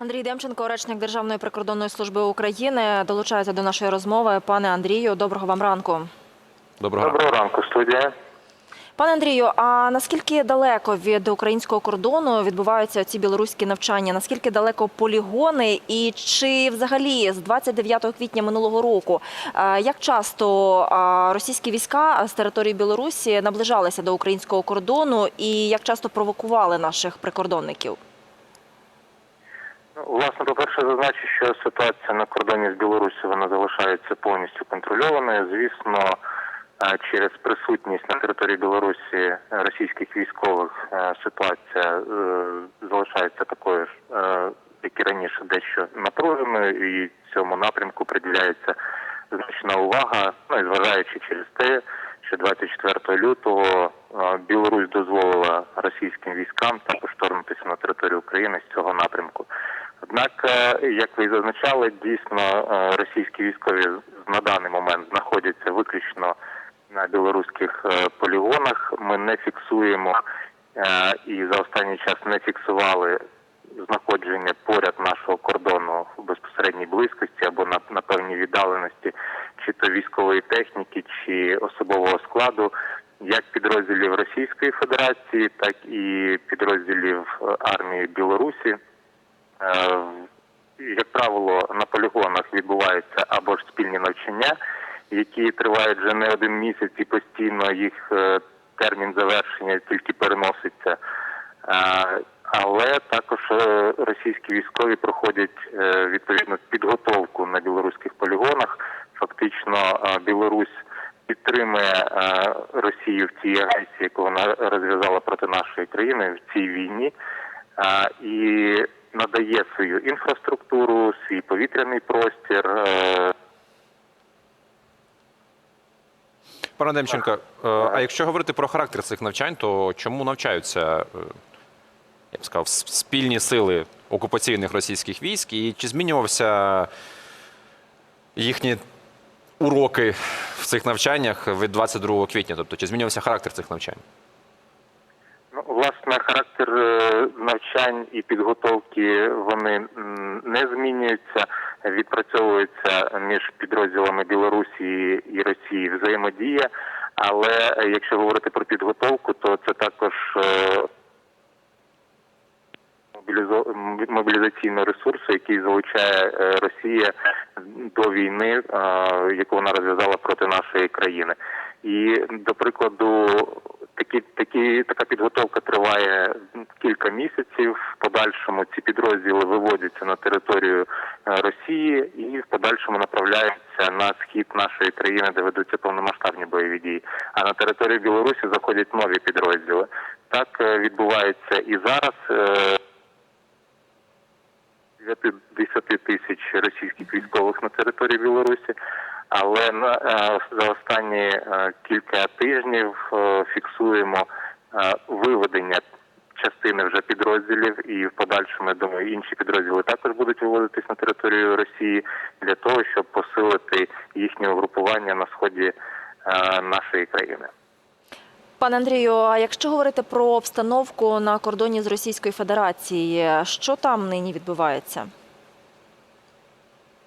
Андрій Демченко, речник Державної прикордонної служби України, долучається до нашої розмови. Пане Андрію, доброго вам ранку. Доброго ранку. Доброго ранку, студія. Пане Андрію, а наскільки далеко від українського кордону відбуваються ці білоруські навчання? Наскільки далеко полігони? І чи взагалі з 29 квітня минулого року як часто російські війська з території Білорусі наближалися до українського кордону і як часто провокували наших прикордонників? Власне, по-перше, зазначу, що ситуація на кордоні з Білорусі вона залишається повністю контрольованою. Звісно, е, через присутність на території Білорусі російських військових е, ситуація е, залишається такою ж, як і раніше, дещо напруженою, і цьому напрямку приділяється значна увага. Ну і зважаючи через те, що 24 лютого Білорусь дозволила російським військам також вторгнутися на територію України з цього напрямку. Однак, е, як ви зазначали, дійсно е, російські військові на даний момент знаходяться виключно на білоруських е, полігонах. Ми не фіксуємо і за останній час не фіксували знаходження поряд нашого кордону в безпосередній близькості або на, на певній віддаленості, чи то військової техніки, чи особового складу, як підрозділів Російської Федерації, так і підрозділів армії Білорусі. Е, Як правило, на полігонах відбуваються або ж спільні навчання, які тривають вже не один місяць і постійно їх е, термін завершення тільки переноситься. Е, Але також російські військові проходять відповідно підготовку на білоруських полігонах. Фактично, Білорусь підтримує Росію в цій агресії, яку вона розв'язала проти нашої країни в цій війні, і надає свою інфраструктуру, свій повітряний простір. е, Пане Демченко, е, а якщо говорити про характер цих навчань, то чому навчаються, е, я б сказав, спільні сили окупаційних російських військ, і чи змінювався їхні уроки в цих навчаннях від 22 квітня? Тобто, чи змінювався характер цих навчань? Власне, характер е, навчань і підготовки вони не змінюються. Відпрацьовується між підрозділами Білорусі і Росії взаємодія. Але е, якщо говорити про підготовку, то це також е, мобілізаційного ресурсу, який залучає Росія до війни, яку вона розв'язала проти нашої країни. І до прикладу, такі, такі така підготовка триває кілька місяців. В подальшому ці підрозділи виводяться на територію е, Росії і в подальшому направляються на схід нашої країни, де ведуться повномасштабні бойові дії. А на територію Білорусі заходять нові підрозділи. Так е, відбувається і зараз. е, 10 тисяч російських військових на території Білорусі, але е, за останні е, кілька тижнів е, фіксуємо виведення частини вже підрозділів, і в подальшому я думаю, інші підрозділи також будуть виводитись на територію Росії для того, щоб посилити їхнє угрупування на сході нашої країни. Пане Андрію, а якщо говорити про обстановку на кордоні з Російською Федерацією, що там нині відбувається?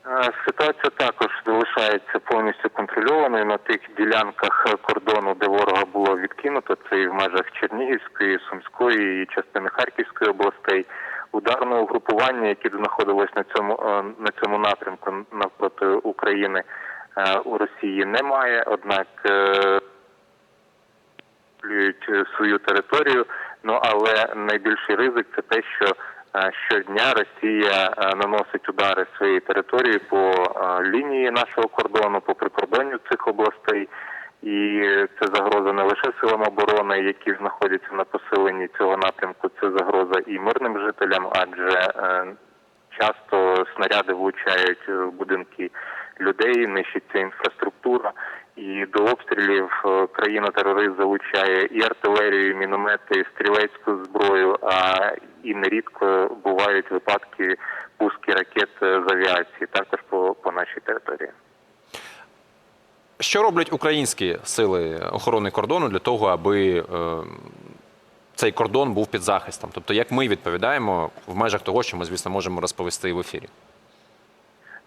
Е, Ситуація також залишається повністю контрольованою на тих ділянках кордону, де ворога було відкинуто. Це і в межах Чернігівської, Сумської і частини Харківської областей. Ударного угрупування, яке знаходилось на цьому е, на цьому напрямку навпроти України е, у Росії, немає. Однак свою територію. Ну але найбільший ризик це те, що щодня Росія наносить удари своєї території по лінії нашого кордону, по прикордонню цих областей. І це загроза не лише силам оборони, які знаходяться на посиленні цього напрямку. Це загроза і мирним жителям, адже е, часто снаряди влучають в будинки людей, нищиться інфраструктура. І до обстрілів е, країна-терорист залучає і артилерію, і міномети, і стрілецьку зброю. А і нерідко бувають випадки пуски ракет е, з авіації, також по, по нашій території. Що роблять українські сили охорони кордону для того, аби е, цей кордон був під захистом. Тобто, як ми відповідаємо в межах того, що ми, звісно, можемо розповісти в ефірі.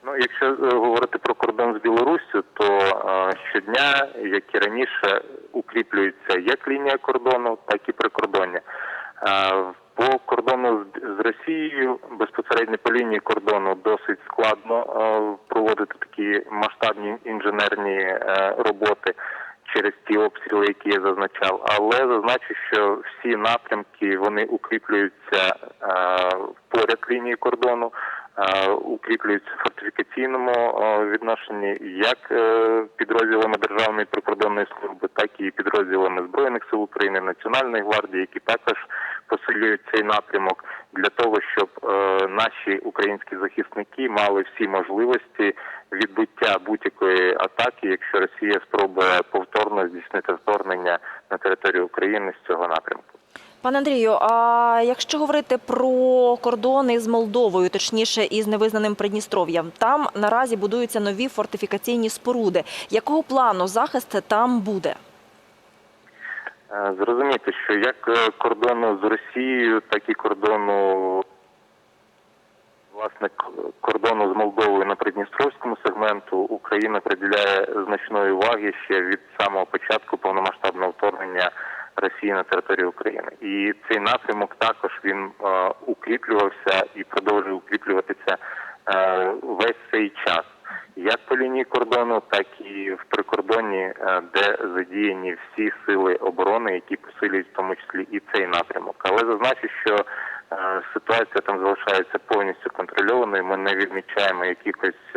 Ну, якщо е, говорити про кордон з Білоруссю, то е, щодня, як і раніше, укріплюється як лінія кордону, так і прикордоння. Е, По кордону з- Росією безпосередньо по лінії кордону досить складно проводити такі масштабні інженерні роботи через ті обстріли, які я зазначав. Але зазначу, що всі напрямки вони укріплюються поряд лінії кордону, укріплюються в фортифікаційному е, відношенні як е, підрозділами Державної прикордонної служби, так і підрозділами Збройних сил України, Національної гвардії, які також посилюють цей напрямок для того, щоб е, наші українські захисники мали всі можливості відбиття будь-якої атаки, якщо Росія спробує повторно здійснити вторгнення на територію України з цього напрямку. Пане Андрію, а якщо говорити про кордони з Молдовою, точніше із невизнаним Придністров'ям, там наразі будуються нові фортифікаційні споруди. Якого плану захист там буде? Е, Зрозуміти, що як е, кордону з Росією, так і кордону власне кордону з Молдовою на Придністровському сегменту Україна приділяє значної уваги ще від самого початку повномасштабного вторгнення Росії на територію України. І цей напрямок також він е, укріплювався і продовжує укріплюватися е, весь цей час як по лінії кордону, так і в прикордонні, е, де задіяні всі сили оборони, які посилюють в тому числі і цей напрямок. Але зазначу, що ситуація там залишається повністю контрольованою. Ми не відмічаємо якихось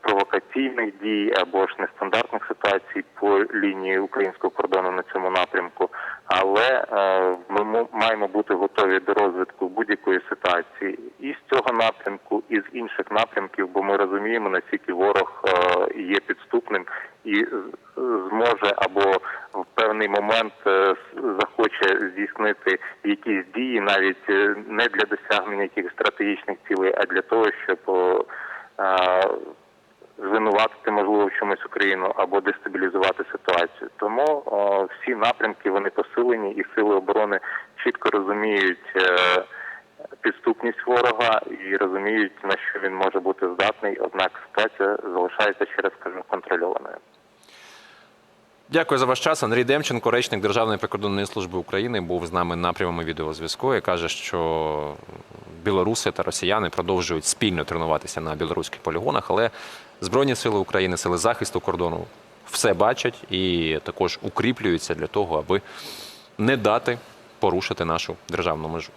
провокаційних дій або ж нестандартних ситуацій по лінії українського кордону на цьому напрямку. Але е, ми мо- маємо бути готові до розвитку будь-якої ситуації і з цього напрямку, і з інших напрямків, бо ми розуміємо, наскільки ворог е, є підступним і зможе або в певний момент е, захоче здійснити якісь дії, навіть е, не для досягнення якихось стратегічних цілей, а для того, щоб е, звинуватити можливо в чомусь Україну або дестабілізувати ситуацію. Тому о, всі напрямки вони посилені, і сили оборони чітко розуміють е, підступність ворога і розуміють на що він може бути здатний. Однак ситуація залишається ще раз кажу контрольованою. Дякую за ваш час. Андрій Демченко, речник Державної прикордонної служби України, був з нами на прямому відеозв'язку і каже, що білоруси та росіяни продовжують спільно тренуватися на білоруських полігонах, але Збройні сили України, сили захисту кордону все бачать і також укріплюються для того, аби не дати порушити нашу державну межу.